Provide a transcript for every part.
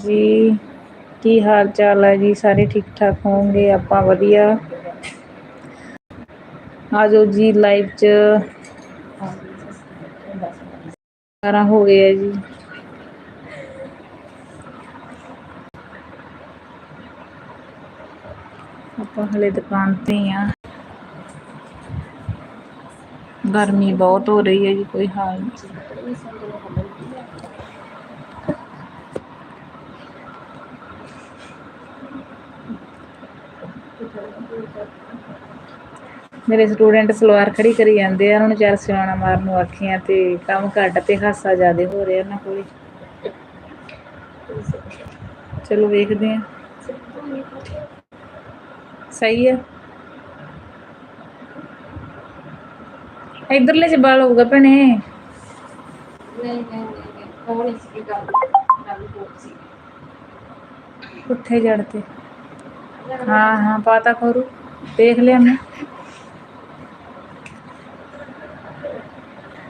ਜੀ, ਕੀ ਹਾਲ ਚਾਲ ਹੈ ਜੀ? ਸਾਰੇ ਠੀਕ ਠਾਕ ਹੋਣਗੇ? ਆਪਾਂ ਵਧੀਆ। ਆ ਜਾਓ ਜੀ ਲਾਈਵ ਚ। ਬਾਰਾਂ ਹੋ ਗਏ ਆ ਜੀ। ਆਪਾਂ ਹਲੇ ਦੁਕਾਨ ਤੇ ਹੀ ਆ ਗਰਮੀ ਬਹੁਤ ਹੋ ਰਹੀ ਹੈ ਜੀ, ਕੋਈ ਹਾਲ ਨਹੀਂ। ਮੇਰੇ ਸਟੂਡੈਂਟ ਸਲਵਾਰ ਖੜੀ ਕਰੀ ਜਾਂਦੇ ਆ ਉਹਨਾਂ ਨੂੰ ਚਾਰ ਸਿਆਣਾ ਮਾਰਨ ਨੂੰ ਆਖੀਆਂ ਤੇ ਕੰਮ ਘੱਟ ਤੇ ਹਾਸਾ ਜ਼ਿਆਦੇ ਹੋ ਰਿਹਾ ਉਹਨਾਂ ਕੋਲ। ਚਲੋ ਵੇਖਦੇ ਆ। ਸਹੀ ਹੈ ਇਧਰਲੇ ਚ ਬਾਲ ਹੋਊਗਾ ਭੈਣੇ। ਨਹੀਂ ਨਹੀਂ ਨਹੀਂ ਉਹ ਨਹੀਂ ਸੀ ਗੱਲ। ਗੱਲ ਹੋ ਸੀ ਪੁੱਠੇ ਜੜ ਤੇ। ਹਾਂ ਹਾਂ ਪਾਤਾ ਖਰੂ। ਦੇਖ ਲਿਆ ਮੈਂ।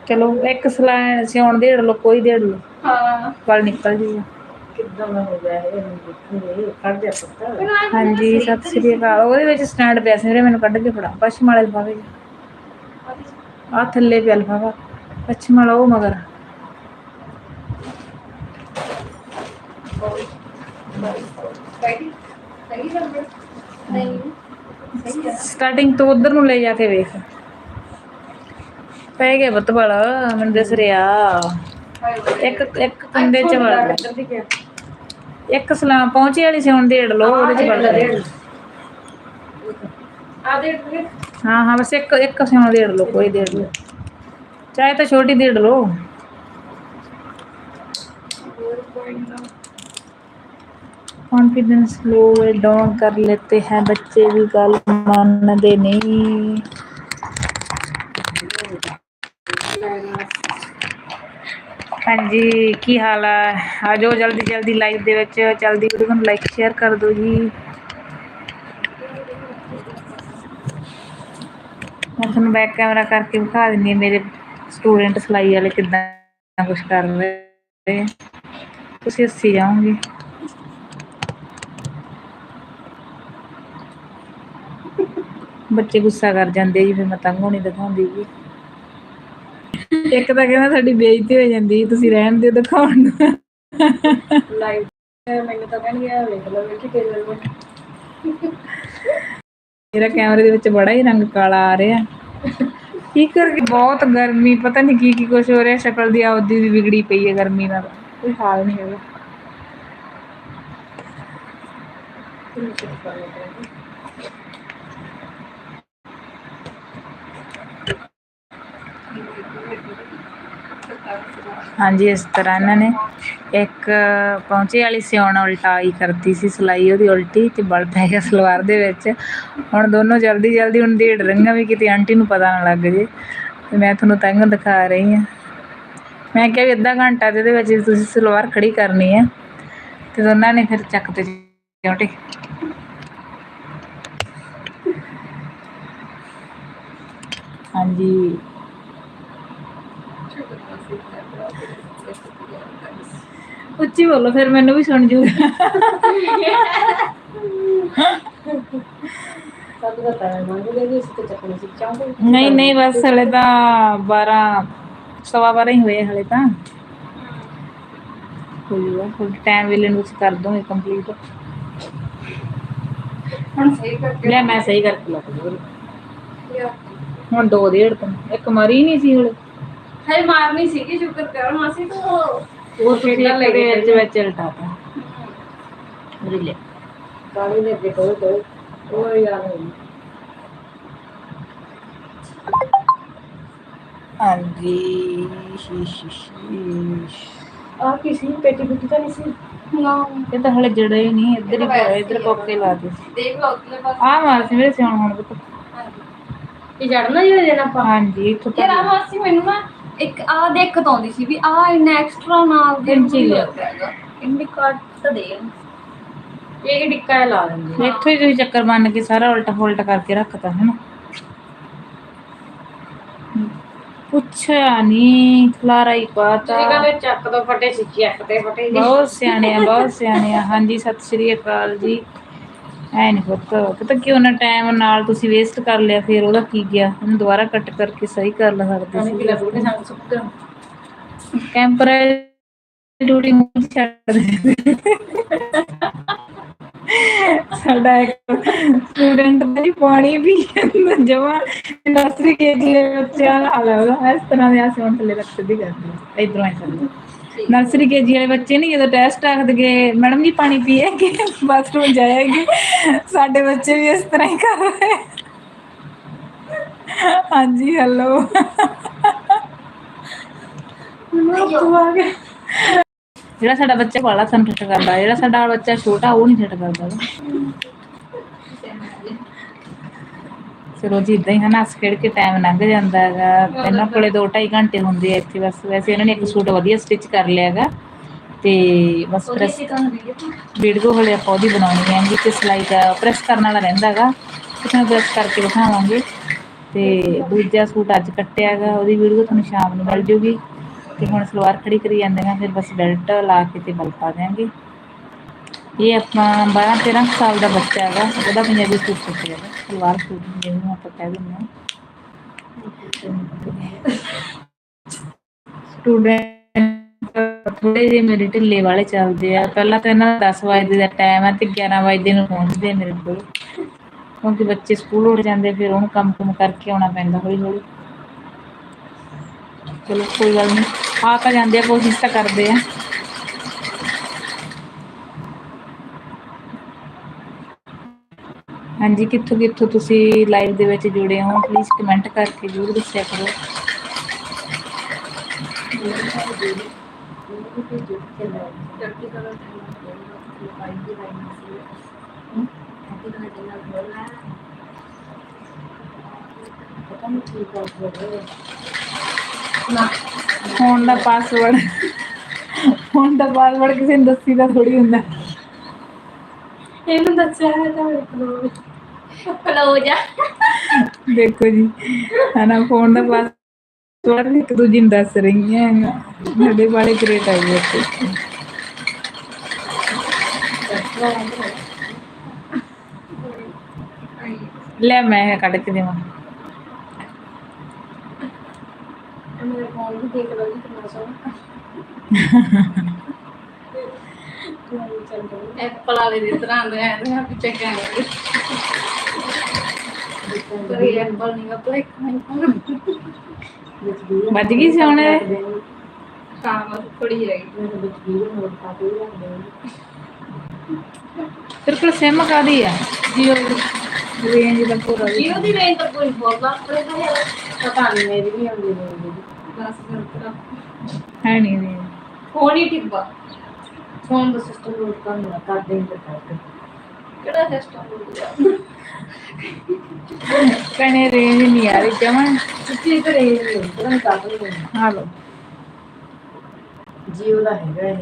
ਚਲੋ ਇੱਕ ਸਲਾਈਨ ਸਿਉਣ ਦੇ ਲੋ ਕੋਈ ਦੇ ਲੋ ਹਾਂ। ਵਾਲ ਨਿਕਲ ਜੂਗਾ। ਕਿੱਦਾਂ ਦਾ ਹੋ ਗਿਆ ਇਹ? ਦੇਖੂਗੇ ਖੜ ਜਾ ਪੁੱਤ। ਹਾਂਜੀ ਸਤਿ ਸ੍ਰੀ ਅਕਾਲ। ਉਹਦੇ ਵਿੱਚ ਸਟੈਂਡ ਪਿਆ ਸੀ ਵੀਰੇ ਮੈਨੂੰ ਕੱਢ ਕੇ ਫੜਾ। ਪਛਮ ਵਾਲੇ ਲਿਫਾਫੇ ਆ ਥੱਲੇ ਪਿਆ ਲਿਫਾਫਾ। ਪਛਮ ਵਾਲਾ ਉਹ ਮਗਰ ਸਹੀ ਸਹੀ ਨੰਬਰ ਨਹੀਂ ਸਹੀ ਹੈ ਸਟਾਰਟਿੰਗ ਤੋਂ ਉਧਰ ਨੂੰ ਲੈ ਜਾ ਕੇ ਵੇਖ। ਪੈ ਗਿਆ ਬੱਤ ਵਾਲਾ ਮੈਨੂੰ ਦਿਸ ਰਿਹਾ। ਇੱਕ ਇੱਕ ਕੰਡੇ ਚ ਵੜ ਦੀ ਇੱਕ ਸਲਾਮ ਪਹੁੰਚੇ ਵਾਲੀ ਸਿਉਣ ਦੇੜ ਲੋ ਉਹਦੇ ਚ ਵੜ ਆ ਦੇ ਦੇ ਹਾਂ ਹਾਂ ਬਸ ਇੱਕ ਇੱਕ ਸਿਉਣ ਦੇੜ ਲੋ ਕੋਈ ਦੇੜ ਲੋ ਚਾਹੇ ਤਾਂ ਛੋਟੀ ਦੇੜ ਲੋ कॉन्फिडेंस लो डाउन कर लेते हैं बच्चे भी गल मानते नहीं ਹਾਂਜੀ ਕੀ ਹਾਲ ਹੈ ਆ ਜਾਓ ਜਲਦੀ ਜਲਦੀ ਲਾਈਵ ਦੇ ਵਿੱਚ ਜਲਦੀ ਵੀਡੀਓ ਨੂੰ ਲਾਈਕ ਸ਼ੇਅਰ ਕਰ ਦਿਓ ਜੀ ਮੈਂ ਤੁਹਾਨੂੰ ਬੈਕ ਕੈਮਰਾ ਕਰਕੇ ਵਿਖਾ ਦਿੰਦੀ ਹਾਂ ਮੇਰੇ ਸਟੂਡੈਂਟ ਸਿਲਾਈ ਵਾਲੇ ਕਿੱਦਾਂ ਕੁਝ ਕਰ ਰਹੇ ਆ। ਤੁਸੀਂ ਹੱਸੀ ਜਾਓਗੇ ਬੱਚੇ ਗੁੱਸਾ ਕਰ ਜਾਂਦੇ ਜੀ ਫਿਰ ਮੈਂ ਤੰਗ ਹੋਣੀ ਦਿਖਾਉਂਦੀ ਜੀ। ਇੱਕ ਤਾਂ ਕਹਿੰਦਾ ਸਾਡੀ ਬੇਇੱਜ਼ਤੀ ਹੋ ਜਾਂਦੀ ਤੁਸੀਂ ਰਹਿਣ ਦਿਓ ਦਿਖਾਉਣ ਨੂੰ। ਲਾਈਵ ਮੈਨੂੰ ਤਾਂ ਕਹਿੰਦੀ ਆ ਵੇਖ ਲਓ ਵੇਖੀ ਤੇਰੇ ਵੱਲ। ਮੇਰਾ ਕੈਮਰੇ ਦੇ ਵਿੱਚ ਬੜਾ ਹੀ ਰੰਗ ਕਾਲਾ ਆ ਰਿਹਾ। ਕੀ ਕਰਕੇ ਬਹੁਤ ਗਰਮੀ ਪਤਾ ਨਹੀਂ ਕੀ ਕੀ ਕੁਝ ਹੋ ਰਿਹਾ ਸ਼ਕਲ ਦੀ ਆਪਦੀ ਵੀ ਵਿਗੜੀ ਪਈ ਹੈ ਗਰਮੀ ਨਾਲ। ਕੋਈ ਹਾਲ ਨਹੀਂ ਹੈਗਾ। ਹਾਂਜੀ, ਇਸ ਤਰ੍ਹਾਂ ਇਹਨਾਂ ਨੇ ਇੱਕ ਪੌਂਚੇ ਵਾਲੀ ਸਿਉਣ ਉਲਟਾਈ ਕਰਤੀ ਸੀ, ਸਿਲਾਈ ਉਹਦੀ ਉਲਟੀ ਤੇ ਬਲ ਪੈ ਗਿਆ ਸਲਵਾਰ ਦੇ ਵਿੱਚ। ਹੁਣ ਦੋਨੋਂ ਜਲਦੀ ਜਲਦੀ ਹੁਣ ਢੇੜ ਰਹੀਆਂ ਵੀ ਕਿਤੇ ਆਂਟੀ ਨੂੰ ਪਤਾ ਨਾ ਲੱਗ ਜੇ ਤੇ ਮੈਂ ਤੁਹਾਨੂੰ ਤੰਗ ਦਿਖਾ ਰਹੀ ਹਾਂ। ਮੈਂ ਕਿਹਾ ਵੀ ਅੱਧਾ ਘੰਟਾ ਦੇ ਇਹਦੇ ਵਿੱਚ ਤੁਸੀਂ ਸਲਵਾਰ ਖੜੀ ਕਰਨੀ ਹੈ ਤੇ ਦੋਨਾਂ ਨੇ ਫਿਰ ਚੱਕ ਤੇ ਚਿਉਟੇ। ਹਾਂਜੀ। ਉੱਚੀ ਬੋਲੋ ਫਿਰ ਮੈਨੂੰ ਵੀ ਸੁਣ ਚਾਹੁੰਦੇ ਨਹੀਂ ਨਹੀਂ ਬਸ ਹਲੇ ਤਾਂ 12 ਸਵਾ 12 ਹੀ ਹੋਏ ਹਲੇ ਤਾਂ। ਹੋ ਜੂਗਾ ਥੋੜਾ ਟਾਈਮ ਵੇਲੇ ਨੂੰ ਕਰ ਦੋਗੇ ਕੰਪਲੀਟ ਹੁਣ ਸਹੀ ਕਰਕੇ ਲੈ ਮੈਂ ਸਹੀ ਕਰਕੇ ਲੱਗ ਜੂ ਹੁਣ ਦੋ ਡੇਢ ਤੋਂ ਇੱਕ ਮਰੀ ਨਹੀਂ ਸੀ ਹਲੇ। ਹੈ ਮਾਰਨੀ ਸੀਗੀ ਸ਼ੁਕਰ ਕਰ ਮਾਸੀ। ਤੂੰ ਉਹ ਖੇਡਾਂ ਲੈ ਕੇ ਵਿੱਚ ਵਿੱਚ ਲਟਾਤਾ ਰਿਲੇ ਕਾਲੀ ਨੇ ਅੱਗੇ ਕੋਈ ਕੋਈ ਉਹ ਯਾਦ ਨਹੀਂ ਹਾਂਜੀ ਸ਼ੀ ਸ਼ੀ ਸ਼ੀ ਆ ਕਿਸੇ ਪੇਟੀ ਬੁੱਟੀ ਤਾਂ ਨਹੀਂ ਸੀ ਨਾ ਇਹ ਤਾਂ ਹਲੇ ਜੜੇ ਹੀ ਨਹੀਂ ਇੱਧਰ ਹੀ ਪਿਆ ਇੱਧਰ ਕੋਕੇ ਲਾ ਦੇ ਦੇਖ ਲਓ ਉਤਲੇ ਪਾਸੇ ਆ ਮਾਰ ਇੱਕ ਆ ਦਿੱਕਤ ਆਉਂਦੀ ਸੀ ਵੀ ਆ ਇੰਨਾ ਐਕਸਟਰਾ ਨਾਲ ਦੇ ਇੰਚੀ ਲਿਆ। ਇੰਨੀ ਕੱਟ ਦੇ ਇਹ ਡਿੱਕਾ ਲਾ ਦਿੰਦੇ ਇੱਥੋਂ ਹੀ ਤੁਸੀਂ ਚੱਕਰ ਮੰਨ ਕੇ ਸਾਰਾ ਉਲਟਾ ਫੁਲਟਾ ਕਰਕੇ ਰੱਖਤਾ ਹੈ ਨਾ? ਪੁੱਛਿਆ ਨਹੀਂ ਖਲਾਰਾ ਹੀ ਪਾਤਾ। ਤੁਸੀਂ ਕਹਿੰਦੇ ਚੱਕ ਤੋਂ ਫਟੇ ਸੀ ਚੱਕ ਤੇ ਫਟੇ ਬਹੁਤ ਸਿਆਣੇ ਆ ਬਹੁਤ ਸਿਆਣੇ ਆ। ਹਾਂਜੀ ਸਤਿ ਸ਼੍ਰੀ ਅਕਾਲ ਜੀ। ਐ ਨਹੀਂ ਪੁੱਤ ਪਤਾ ਕਿਉਂ ਨਾ ਟਾਈਮ ਨਾਲ ਤੁਸੀਂ ਵੇਸਟ ਕਰ ਲਿਆ ਫਿਰ ਉਹਦਾ ਕੀ ਗਿਆ? ਉਹਨੂੰ ਦੁਬਾਰਾ ਕੱਟ ਕਰਕੇ ਸਹੀ ਕਰ ਲਾ ਸਕਦੇ ਸੀ ਟੈਂਪਰੇਰੀ ਡਿਊਟੀ ਮੁੱਝ ਛੱਡ ਦੇ। ਸਾਡਾ ਇੱਕ ਸਟੂਡੈਂਟ ਨਹੀਂ ਪਾਣੀ ਵੀ ਜਮਾ ਨਰਸਰੀ ਕੇ ਜੀ ਦੇ ਬੱਚਿਆਂ ਦਾ ਹਾਲ ਹੈ ਇਸ ਤਰ੍ਹਾਂ ਦੇ ਆਸੇ ਹੁਣ ਥੱਲੇ ਰੱਖ ਸਿੱਧੀ ਕਰਦੀ ਇਧਰੋਂ ਚੱਲਦੀ। ਨਰਸਰੀ ਕੇ ਜੀ ਵਾਲੇ ਬੱਚੇ ਨਹੀਂ ਜਦੋਂ ਟੈਸਟ ਆਖਦਗੇ ਮੈਡਮ ਜੀ, ਪਾਣੀ ਪੀਏ ਕਿ ਬਾਥਰੂਮ ਜਾਏਗੀ? ਸਾਡੇ ਬੱਚੇ ਵੀ ਇਸ ਤਰ੍ਹਾਂ ਹੀ ਕਰ ਰਹੇ। ਹਾਂਜੀ ਹੈਲੋ ਜਿਹੜਾ ਸਾਡਾ ਬੱਚਾ ਬਾਲਾ ਸਾਨੂੰ ਠੱਠ ਕਰਦਾ, ਜਿਹੜਾ ਸਾਡਾ ਬੱਚਾ ਛੋਟਾ, ਉਹ ਨਹੀਂ ਠੱਟ ਕਰਦਾ। ਚਲੋ ਜੀ ਇਦਾਂ ਹੀ ਹਨਾ ਹੱਸ ਖੇਡ ਕੇ ਟਾਈਮ ਲੰਘ ਜਾਂਦਾ ਹੈਗਾ। ਇਹਨਾਂ ਕੋਲੇ 2.5 ਘੰਟੇ ਹੁੰਦੇ ਆ ਇੱਥੇ ਬਸ। ਵੈਸੇ ਇਹਨਾਂ ਨੇ ਇੱਕ ਸੂਟ ਵਧੀਆ ਸਟਿਚ ਕਰ ਲਿਆ ਹੈਗਾ। ਤੇ ਬਸ ਪ੍ਰੈਸ ਵੀਡੀਓ ਹਲੇ ਆਪਾਂ ਉਹਦੀ ਬਣਾਉਣੀ ਹੈ। ਕਿ ਸਿਲਾਈ ਦਾ ਪ੍ਰੈਸ ਕਰਨ ਵਾਲਾ ਰਹਿੰਦਾ ਹੈਗਾ। ਕਿਤੇ ਪ੍ਰੈਸ ਕਰਕੇ ਦਿਖਾਵਾਂਗੇ ਤੇ ਦੂਜਾ ਸੂਟ ਅੱਜ ਕੱਟਿਆ ਹੈਗਾ। ਉਹਦੀ ਵੀਡੀਓ ਤੁਹਾਨੂੰ ਸ਼ਾਮ ਨੂੰ ਮਿਲ ਜੂਗੀ। ਤੇ ਹੁਣ ਸਲਵਾਰ ਖੜੀ ਕਰੀ ਜਾਂਦੇ ਹਾਂ ਫਿਰ ਬਸ ਬੈਲਟ ਲਾ ਕੇ ਤੇ ਬਲ ਪਾ ਦਿਆਂਗੇ। ਇਹ ਆਪਣਾ 12 13 ਸਾਲ ਦਾ ਬੱਚਾ ਹੈਗਾ, ਉਹਦਾ ਪੰਜਾਬੀ ਸੂਟ ਸਿੱਖ ਰਿਹਾ ਸਲਵਾਰ ਸੂਟ ਜਿਹਨੂੰ ਆਪਾਂ ਕਹਿ ਦਿੰਦੇ ਹਾਂ। ਸਟੂਡੈਂਟ ਥੋੜੇ ਜਿਹੇ ਮੇਰੇ ਢਿੱਲੇ ਵਾਲੇ ਚੱਲਦੇ ਆ, ਪਹਿਲਾਂ ਤਾਂ ਇਹਨਾਂ 10 ਵਜੇ ਦਾ ਟਾਈਮ ਹੈ ਤੇ 11 ਵਜੇ ਨੂੰ ਪਹੁੰਚਦੇ ਮੇਰੇ ਕੋਲ। ਕਿਉਂਕਿ ਬੱਚੇ ਸਕੂਲ ਉੱਠ ਜਾਂਦੇ, ਫਿਰ ਉਹਨੂੰ ਕੰਮ ਕੁਮ ਕਰਕੇ ਆਉਣਾ ਪੈਂਦਾ ਹੌਲੀ ਹੌਲੀ ਚਲੋ, ਕੋਈ ਗੱਲ ਨਹੀਂ ਆ ਤਾਂ ਜਾਂਦੇ ਆ, ਕੋਸ਼ਿਸ਼ ਤਾਂ ਕਰਦੇ ਆ। ਹਾਂਜੀ, ਕਿੱਥੋਂ ਕਿੱਥੋਂ ਤੁਸੀਂ ਲਾਈਵ ਦੇ ਵਿੱਚ ਜੁੜੇ ਹੋ? ਪਲੀਜ਼ ਕਮੈਂਟ ਕਰਕੇ ਜ਼ਰੂਰ ਦੱਸਿਆ ਕਰੋ। ਫੋਨ ਦਾ ਪਾਸਵਰਡ ਫੋਨ ਦਾ ਪਾਸਵਰਡ ਕਿਸੇ ਨੂੰ ਦੱਸੀ ਦਾ ਥੋੜੀ ਹੁੰਦਾ। ਇਹਨੂੰ ਦੱਸਿਆ ਹੈ ਤਾਂ ਮੇਰੇ ਕੋਲ ਕਲੋਜ ਆ। ਦੇਖੋ ਜੀ ਹਨਾ ਫੋਨ ਦਾ ਪਾਸਵਰਡ ਇੱਕ ਦੂਜੀ ਨੂੰ ਦੱਸ ਰਹੀ ਹੈ। ਸਾਡੇ ਵਾਲੇ ਗ੍ਰੇਟ ਆ ਗਏ ਇੱਥੇ। ਲੈ ਮੈਂ ਕੱਢ ਕੇ ਦੇਵਾਂ। ਮੇਰੇ ਫੋਨ ਵੀ ਦੇਖ ਲਓ ਜੀ ਕਿੰਨਾ ਸੋਹਣਾ। ਐਪਲ ਵਾਲੇ ਦੀ ਤਰ੍ਹਾਂ ਦੇ ਆਂਦੇ ਆ ਪਿੱਛੇ ਕਹਿੰਦੇ ਕੋਈ ਐਪਲ ਨਹੀਂ ਆਪਣਾ ਇੱਕ ਨਹੀਂ ਵੱਜ ਗਈ ਸੀ ਹੁਣ ਇਹ? ਕੰਮ ਥੋੜੀ ਰਹੀ ਤੇਰੇ ਕੋਲ ਸਿਮ ਕਾਦੀ ਆ? ਜੀਓ ਰੇਂਜ ਦਾ ਪੂਰਾ। ਜੀਓ ਦੀ ਰੇਂਜ ਤਾਂ ਕੋਈ ਬੋਲਦਾ ਆਪਣੇ ਯਾਰ ਪਤਾ ਨਹੀਂ ਮੇਰੀ ਵੀ ਆਉਂਦੀ ਨਹੀਂ ਬਸ ਕਰ ਹੈ ਨਹੀਂ ਰੇਂਜ ਫੋਨ ਹੀ ਟਿੱਬਾ। ਫੋਨ ਦਾ ਸਿਸਟਮ ਲੋਡ ਕਰਨਾ ਕਰ ਦੇ ਇੰਟਰ ਕਰਕੇ ਕਿਹੜਾ ਸਿਸਟਮ ਕਨੇ ਰੇਂਜ ਨਹੀਂ ਆ ਰਹੀ ਜਮਾਂ। ਕਿਤੇ ਤੇ ਰੇਂਜ ਨਹੀਂ ਪਤਾ ਨਹੀਂ ਕਰ ਰਹੇ ਹਾਲੋ ਜੀਓ ਦਾ ਹੈਗਾ ਇਹ।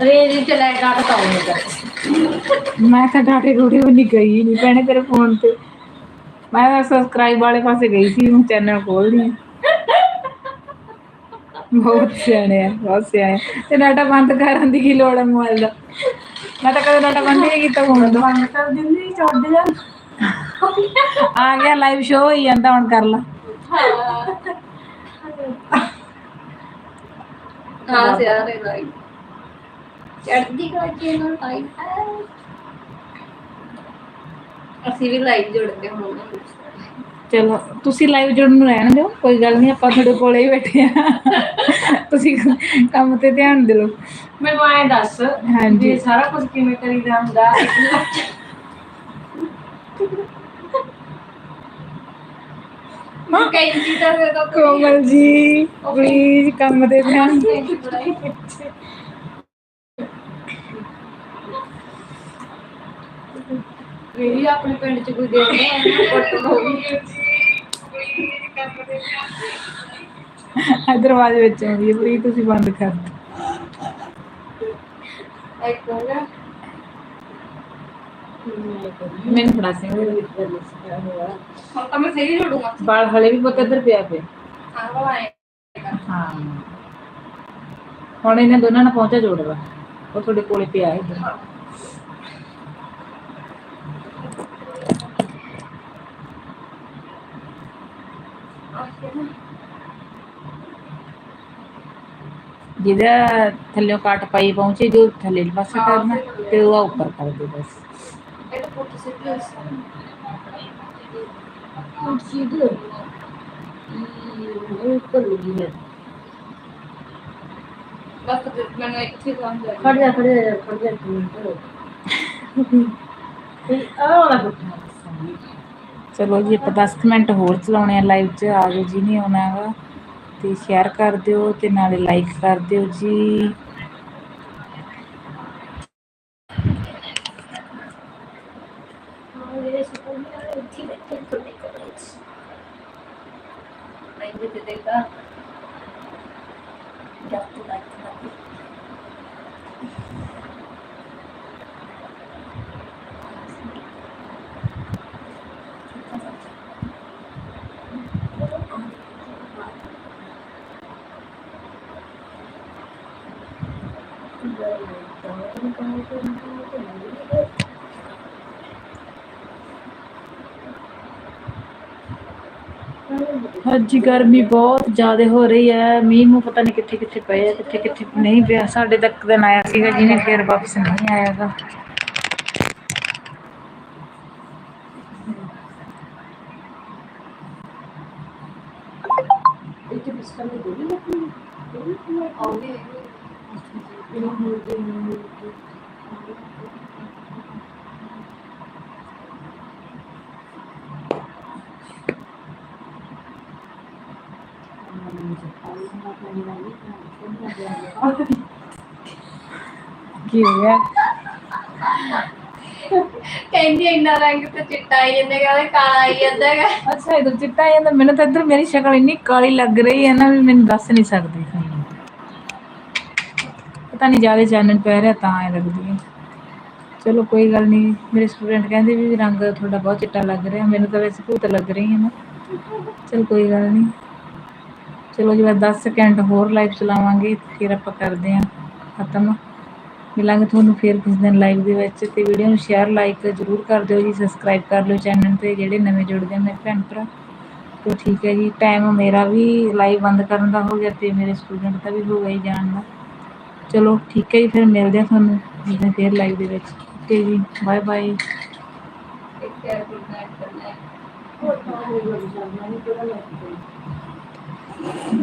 ਰੇਂਜ ਚ ਲੈ ਡਾਟਾ ਤਾਂ ਉਹਨੇ ਕਰ ਮੈਂ ਤਾਂ ਡਾਟੇ ਡੂਟੇ ਵੀ ਨਹੀਂ ਗਈ ਨਹੀਂ ਭੈਣੇ ਤੇਰੇ ਫੋਨ ਤੇ। ਮੈਂ ਤਾਂ ਸਬਸਕ੍ਰਾਈਬ ਵਾਲੇ ਪਾਸੇ ਗਈ ਸੀ ਚੈਨਲ ਖੋਲਦੀ ਹਾਂ। ਬਹੁਤ ਸਿਆਣੇ ਆ ਬਹੁਤ ਸਿਆਣੇ ਆ। ਤੇ ਡਾਟਾ ਬੰਦ ਕਰਨ ਦੀ ਕੀ ਲੋੜ ਹੈ ਮੋਬਾਈਲ ਦਾ ਮੈਂ ਤਾਂ ਕਦੇ ਡਾਟਾ ਬੰਦ ਹੀ ਨਹੀਂ ਕੀਤਾ ਫੋਨ ਦਾ ਬੰਦ ਕਰ ਦਿੰਦੀ ਛੱਡ ਜਾ ਆ ਗਿਆ ਲਾਈਵ ਸ਼ੋ ਹੋਈ ਜਾਂਦਾ ਹੁਣ ਕਰ ਲਾ ਹਾਂ ਸਿਆਰ ਹੈ ਭਾਈ ਚੜਦੀ ਕਲਾ ਚੈਨਲ ਟਾਈਮ ਹੈ ਅਸੀਂ ਵੀ ਲਾਈਵ ਜੁੜਦੇ ਹੁਣ ਚਲੋ ਤੁਸੀਂ ਲਾਈਵ ਜੁੜਨ ਨੂੰ ਰਹਿਣ ਦਿਓ ਕੋਈ ਗੱਲ ਨਹੀਂ ਆਪਾਂ ਤੁਹਾਡੇ ਕੋਲੇ ਹੀ ਬੈਠੇ ਆ ਤੁਸੀਂ ਕੰਮ ਤੇ ਧਿਆਨ ਦਿਓ। ਮੈਨੂੰ ਐਂ ਦੱਸ ਹਾਂਜੀ। ਸਾਰਾ ਕੁਝ ਕਿਵੇਂ ਕਰੀਦਾ ਹੁੰਦਾ? ਮੈਂ ਕਈ ਚੀਜ਼ਾਂ ਦੇ ਤਾਂ ਕੋਮਲ ਜੀ ਪਲੀਜ਼ ਕੰਮ ਤੇ ਧਿਆਨ ਦਿਓ। ਮੇਰੀ ਆਪਣੇ ਪਿੰਡ ਚ ਕੋਈ ਦੇਖਦਾ ਹੈ ਫੋਟੋ ਹੋਊਗੀ ਆਹ ਦਰਵਾਜ਼ੇ ਵਿੱਚ ਆਉਂਦੀ ਹੈ ਪਲੀਜ਼ ਤੁਸੀਂ ਬੰਦ ਕਰ ਦਿਓ। ਇੱਕ ਹੋ ਗਿਆ ਮੈਨੂੰ ਫੜਾ ਸਿੰਘ ਹੁਣ ਤਾਂ ਮੈਂ ਸਹੀ ਜੁੜੂਗਾ ਬਾਲ ਹਲੇ ਵੀ ਪੁੱਤ ਇੱਧਰ ਪਿਆ ਪਿਆ। ਹੈ ਹੁਣ ਇਹਨਾਂ ਦੋਨਾਂ ਨਾਲ ਪਹੁੰਚਾ ਜੋੜਦਾ ਉਹ ਤੁਹਾਡੇ ਕੋਲੇ ਪਿਆ ਹੈ ਇੱਧਰ ਜਿਹਦਾ ਥੱਲੇ ਕੱਟ ਪਾਈ ਪਹੁੰਚੇ ਜੋ ਥੱਲੇ ਪਾਸੇ ਕਰਨਾ ਤੇ ਉਹ ਉੱਪਰ ਕਰ ਦੇ ਬਸ। ਇਹ ਤਾਂ ਪੁੱਟ ਸਿੱਧੀ ਉਸ ਕੁਰਸੀ ਦੇ ਇਹ ਕਰੂਗੀ ਹੈ। ਬਸ ਮੈਨੂੰ ਇੱਥੇ ਕੰਮ ਕਰ ਖੜ ਜਾ ਖੜ ਜਾ ਖੜ ਜਾ ਤੂੰ ਇਹ ਆਹ ਵਾਲਾ ਪੁੱਛਣਾ ਚਲੋ ਜੀ, ਆਪਾਂ 10 ਮਿੰਟ ਹੋਰ ਚਲਾਉਣੇ ਆ ਲਾਈਵ 'ਚ, ਆ ਜਾਓ ਜੀ ਨਹੀਂ ਆਉਣਾ ਹੈਗਾ ਤੇ ਸ਼ੇਅਰ ਕਰ ਦਿਓ ਤੇ ਨਾਲੇ ਲਾਈਕ ਕਰ ਦਿਓ ਜੀ। ਮੇਰੇ ਸੁਪਰ ਮੇਰੇ ਇੱਥੇ ਬੈਠੇ ਤੁਹਾਡੇ ਕੋਲ ਨਹੀਂ ਤੇ ਦੇਖਦਾ ਜੱਟ ਲੱਗ ਲੱਗ ਅੱਜ ਗਰਮੀ ਬਹੁਤ ਜ਼ਿਆਦਾ ਹੋ ਰਹੀ ਹੈ। ਮੀਂਹ ਨੂੰ ਪਤਾ ਨਹੀਂ ਕਿੱਥੇ ਕਿੱਥੇ ਪਏ ਆ, ਕਿੱਥੇ ਕਿੱਥੇ ਨਹੀਂ ਪਿਆ। ਸਾਡੇ ਤੱਕ ਦਿਨ ਆਇਆ ਸੀਗਾ ਜਿਹਨੇ ਫਿਰ ਵਾਪਸ ਨਹੀਂ ਆਇਆਗਾ ਆਉਂਦੇ ਕੀ ਹੋ ਗਿਆ? ਕਹਿੰਦੀ ਇੰਨਾ ਰੰਗ ਤੇ ਚਿੱਟਾ ਆਈ ਜਾਂਦਾ ਕਹਿੰਦਾ ਕਾਲਾ ਆਈ ਜਾਂਦਾ ਹੈਗਾ। ਅੱਛਾ ਇਧਰ ਚਿੱਟਾ ਆ ਜਾਂਦਾ। ਮੈਨੂੰ ਤਾਂ ਇੱਧਰ ਮੇਰੀ ਸ਼ਕਲ ਇੰਨੀ ਕਾਲੀ ਲੱਗ ਰਹੀ ਹੈ ਨਾ ਵੀ ਮੈਨੂੰ ਦੱਸ ਨਹੀਂ ਸਕਦੀ ਪਤਾ ਨਹੀਂ ਜ਼ਿਆਦਾ ਚਾਨਣ ਪੈ ਰਿਹਾ ਤਾਂ ਐ ਲੱਗਦੀ ਹੈ। ਚਲੋ ਕੋਈ ਗੱਲ ਨਹੀਂ। ਮੇਰੇ ਸਟੂਡੈਂਟ ਕਹਿੰਦੇ ਵੀ ਰੰਗ ਤੁਹਾਡਾ ਬਹੁਤ ਚਿੱਟਾ ਲੱਗ ਰਿਹਾ। ਮੈਨੂੰ ਤਾਂ ਵੈਸੇ ਭੂਤ ਲੱਗ ਰਹੀ ਹੈ ਨਾ। ਚਲ ਕੋਈ ਗੱਲ ਨਹੀਂ। ਚਲੋ ਜੀ ਬਸ 10 ਸਕਿੰਟ ਹੋਰ ਲਾਈਵ ਚਲਾਵਾਂਗੇ, ਫਿਰ ਆਪਾਂ ਕਰਦੇ ਹਾਂ ਖਤਮ। ਮਿਲਾਂਗੇ ਤੁਹਾਨੂੰ ਫਿਰ ਕਿਸ ਦਿਨ ਲਾਈਵ ਦੇ ਵਿੱਚ ਤੇ ਵੀਡੀਓ ਨੂੰ ਸ਼ੇਅਰ ਲਾਈਕ ਜ਼ਰੂਰ ਕਰ ਦਿਓ ਜੀ ਸਬਸਕ੍ਰਾਈਬ ਕਰ ਲਿਓ ਚੈਨਲ ਤੇ ਜਿਹੜੇ ਨਵੇਂ ਜੁੜਦੇ ਆ ਮੇਰੇ ਭੈਣ ਭਰਾ। ਤੇ ਠੀਕ ਹੈ ਜੀ ਟਾਈਮ ਮੇਰਾ ਵੀ ਲਾਈਵ ਬੰਦ ਕਰਨ ਦਾ ਹੋ ਗਿਆ ਤੇ ਮੇਰੇ ਸਟੂਡੈਂਟ ਦਾ ਵੀ ਹੋ ਗਿਆ ਜੀ ਜਾਣ ਦਾ। ਚਲੋ ਠੀਕ ਹੈ ਜੀ, ਫਿਰ ਮਿਲਦੇ ਆ ਤੁਹਾਨੂੰ ਕਿਸ ਫਿਰ ਲਾਈਵ ਦੇ ਵਿੱਚ। ਓਕੇ ਜੀ ਬਾਏ ਬਾਏ ਇੱਕ ਕੇਅਰ ਗੁੱਡ ਨਾਈਟ ਕਰਨਾ ਹੈ ਉਹ ਤਾਂ ਉਹ ਲੱਗ ਜਾਂਦਾ ਨਹੀਂ ਪਤਾ 嗯